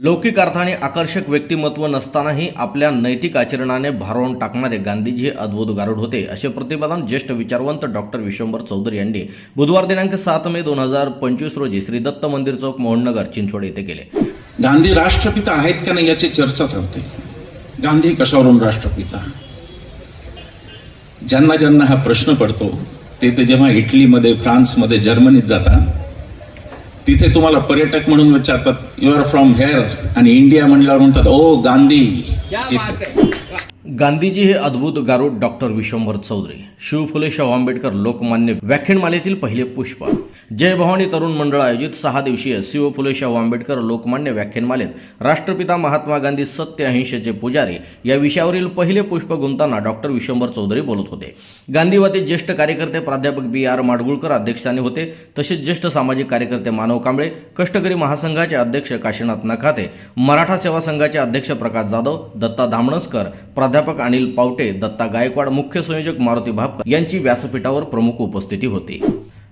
लौकिक अर्थाने आकर्षक व्यक्तिमत्व नसतानाही आपल्या नैतिक आचरणाने भारावून टाकणारे गांधीजी हे अद्भुत गारुड होते असे प्रतिपादन ज्येष्ठ विचारवंत डॉक्टर विश्वंभर चौधरी यांनी बुधवार दिनांक सात मे दोन हजार पंचवीस रोजी श्री दत्त मंदिर चौक मोहननगर चिंचवड येथे केले. गांधी राष्ट्रपिता आहेत का नाही याची चर्चा चालते. गांधी कशावरून राष्ट्रपिता? ज्यांना ज्यांना हा प्रश्न पडतो ते ते जेव्हा इटलीमध्ये फ्रान्समध्ये जर्मनीत जातात तिथे तुम्हाला पर्यटक म्हणून विचारतात यू आर फ्रॉम हेअर आणि इंडिया म्हणल्यावर म्हणतात ओ गांधी इथे. गांधीजी हे अद्भुत गारुड डॉक्टर विश्वंभर चौधरी. शिवफुले शाहू आंबेडकर लोकमान्य व्याख्यानमालेतील पहिले पुष्प. जय भवानी तरुण मंडळ आयोजित सहा दिवसीय शिवफुले शाहू आंबेडकर लोकमान्य व्याख्यानमालेत राष्ट्रपिता महात्मा गांधी सत्य अहिंसेचे पुजारी या विषयावरील पहिले पुष्प गुंताना डॉक्टर विश्वंभर चौधरी बोलत होते. गांधीवादी ज्येष्ठ कार्यकर्ते प्राध्यापक बी आर माडगुळकर अध्यक्षस्थानी होते. तसेच ज्येष्ठ सामाजिक कार्यकर्ते मानव कांबळे कष्टकरी महासंघाचे अध्यक्ष काशीनाथ नखाते मराठा सेवा संघाचे अध्यक्ष प्रकाश जाधव दत्ता धामणसकर प्राध्यापक अनिल पावटे दत्ता गायकवाड मुख्य संयोजक मारुती भापकर यांची व्यासपीठावर प्रमुख उपस्थिती होती.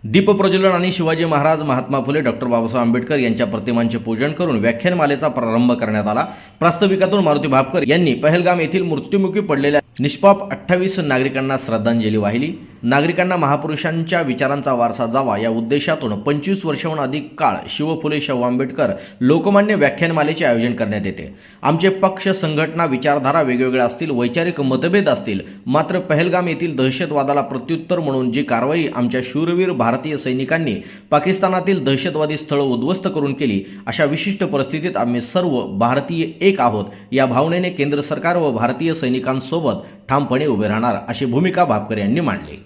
दीपप्रज्वलन आणि शिवाजी महाराज महात्मा फुले डॉक्टर बाबासाहेब आंबेडकर यांच्या प्रतिमांचे पूजन करून व्याख्यानमालेचा प्रारंभ करण्यात आला. प्रास्ताविकातून मारुती भापकर यांनी पहलगाम येथील मृत्युमुखी पडलेल्या निष्पाप अठ्ठावीस नागरिकांना श्रद्धांजली वाहिली. नागरिकांना महापुरुषांच्या विचारांचा वारसा जावा या उद्देशातून पंचवीस वर्षाहून अधिक काळ शिव फुले शाहू आंबेडकर लोकमान्य व्याख्यानमालेचे आयोजन करण्यात येते. आमचे पक्ष संघटना विचारधारा वेगवेगळ्या असतील वैचारिक मतभेद असतील मात्र पहलगाम येथील दहशतवादाला प्रत्युत्तर म्हणून जी कारवाई आमच्या शूरवीर भारतीय सैनिकांनी पाकिस्तानातील दहशतवादी स्थळं उद्ध्वस्त करून केली अशा विशिष्ट परिस्थितीत आम्ही सर्व भारतीय एक आहोत. या भावनेने केंद्र सरकार व भारतीय सैनिकांसोबत ठामपणे उभे राहणार अशी भूमिका भापकर यांनी मांडली.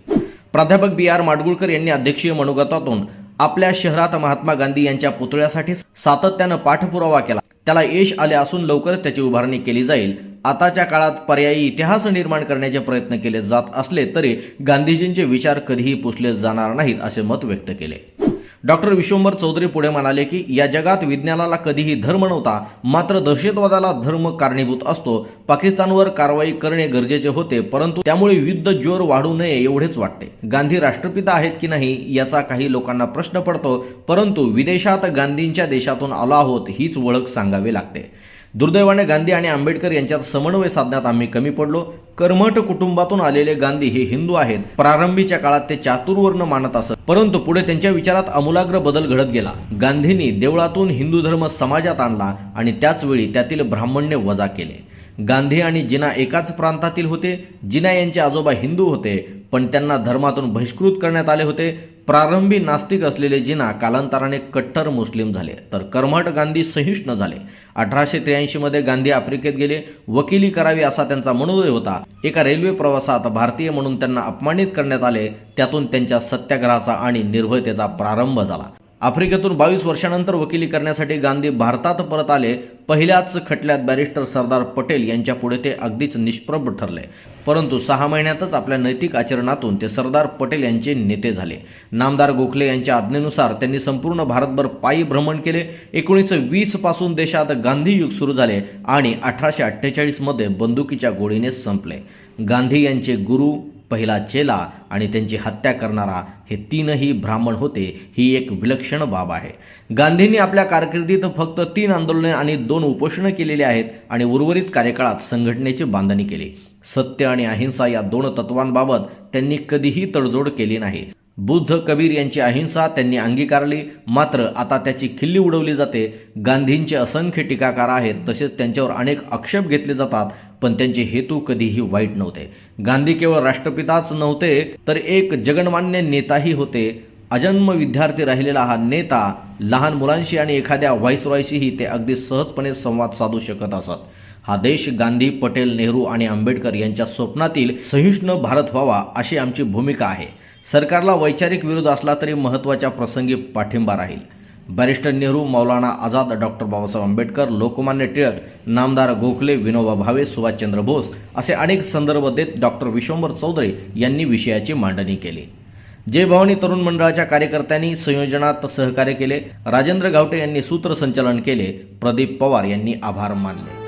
प्राध्यापक बी आर माडगुळकर यांनी अध्यक्षीय मनोगतातून आपल्या शहरात महात्मा गांधी यांच्या पुतळ्यासाठी सातत्यानं पाठपुरावा केला. त्याला यश आले असून लवकरच त्याची उभारणी केली जाईल. आताच्या काळात पर्यायी इतिहास निर्माण करण्याचे प्रयत्न केले जात असले तरी गांधीजींचे विचार कधीही पुसले जाणार नाहीत असे मत व्यक्त केले. डॉक्टर विश्वंभर चौधरी पुढे म्हणाले की या जगात विज्ञानाला कधीही धर्म नव्हता मात्र दहशतवादाला धर्म कारणीभूत असतो. पाकिस्तानवर कारवाई करणे गरजेचे होते परंतु त्यामुळे युद्ध जोर वाढू नये एवढेच वाटते. गांधी राष्ट्रपिता आहेत की नाही याचा काही लोकांना प्रश्न पडतो परंतु विदेशात गांधींच्या देशातून आलो आहोत हीच ओळख सांगावी लागते. दुर्दैवाने गांधी आणि आंबेडकर यांच्यात समन्वय साधण्यात आम्ही कमी पडलो. कर्मठ कुटुंबातून आलेले गांधी हे हिंदू आहेत. प्रारंभीच्या काळात ते चातुर्वर्ण मानत असत. परंतु पुढे त्यांच्या विचारात आमूलाग्र बदल घडत गेला. गांधींनी देवळातून हिंदू धर्म समाजात आणला आणि त्याच वेळी त्यातील ब्राह्मण्य वजा केले. गांधी आणि जिना एकाच प्रांतातील होते. जिना यांचे आजोबा हिंदू होते पण त्यांना धर्मातून बहिष्कृत करण्यात आले होते. प्रारंभी नास्तिक असलेले जिना कालांतराने कट्टर मुस्लिम झाले तर कर्मठ गांधी सहिष्णू झाले. अठराशे त्र्याऐंशी मध्ये गांधी आफ्रिकेत गेले. वकिली करावी असा त्यांचा मनोदय होता. एका रेल्वे प्रवासात भारतीय म्हणून त्यांना अपमानित करण्यात आले. त्यातून त्यांच्या सत्याग्रहाचा आणि निर्भयतेचा प्रारंभ झाला. आफ्रिकेतून बावीस वर्षानंतर वकिली करण्यासाठी गांधी भारतात परत आले पहिल्याच खटल्यात बॅरिस्टर सरदार पटेल यांच्या पुढे ते अगदीच निष्प्रभ ठरले. परंतु सहा महिन्यातच आपल्या नैतिक आचरणातून ते सरदार पटेल यांचे नेते झाले. नामदार गोखले यांच्या आज्ञेनुसार त्यांनी संपूर्ण भारतभर पायी भ्रमण केले. एकोणीसशे वीसपासून देशात गांधी युग सुरू झाले आणि अठराशे अठ्ठेचाळीसमध्ये बंदुकीच्या गोळीने संपले. गांधी यांचे गुरु पहिला चेला आणि त्यांची हत्या करणारा हे तीनही ब्राह्मण होते ही एक विलक्षण बाब आहे. गांधींनी आपल्या कारकिर्दीत फक्त तीन आंदोलने आणि दोन उपोषणं केलेली आहेत आणि उर्वरित कार्यकाळात संघटनेची बांधणी केली. सत्य आणि अहिंसा या दोन तत्वांबाबत त्यांनी कधीही तडजोड केली नाही. बुद्ध कबीर यांची अहिंसा त्यांनी अंगीकारली. मात्र आता त्याची खिल्ली उडवली जाते. गांधींचे असंख्य टीकाकार आहेत. तसेच त्यांच्यावर अनेक आक्षेप घेतले जातात. पण त्यांचे हेतू कधीही वाईट नव्हते. गांधी केवळ राष्ट्रपिताच नव्हते तर एक जगन्मान्य नेताही होते. अजन्म विद्यार्थी राहिलेला हा नेता लहान मुलांशी आणि एखाद्या व्हाईसरॉयशीही ते अगदी सहजपणे संवाद साधू शकत असत. हा देश गांधी पटेल नेहरू आणि आंबेडकर यांच्या स्वप्नातील सहिष्णू भारत व्हावा अशी आमची भूमिका आहे. सरकारला वैचारिक विरोध असला तरी महत्त्वाच्या प्रसंगी पाठिंबा राहील. बॅरिस्टर नेहरू मौलाना आझाद डॉक्टर बाबासाहेब आंबेडकर लोकमान्य टिळक नामदार गोखले विनोबा भावे सुभाषचंद्र बोस असे अनेक संदर्भ देत डॉक्टर विश्वंभर चौधरी यांनी विषयाची मांडणी केली. जय भवानी तरुण मंडळाच्या कार्यकर्त्यांनी संयोजनात सहकार्य केले. राजेंद्र गावटे यांनी सूत्रसंचालन केले. प्रदीप पवार यांनी आभार मानले.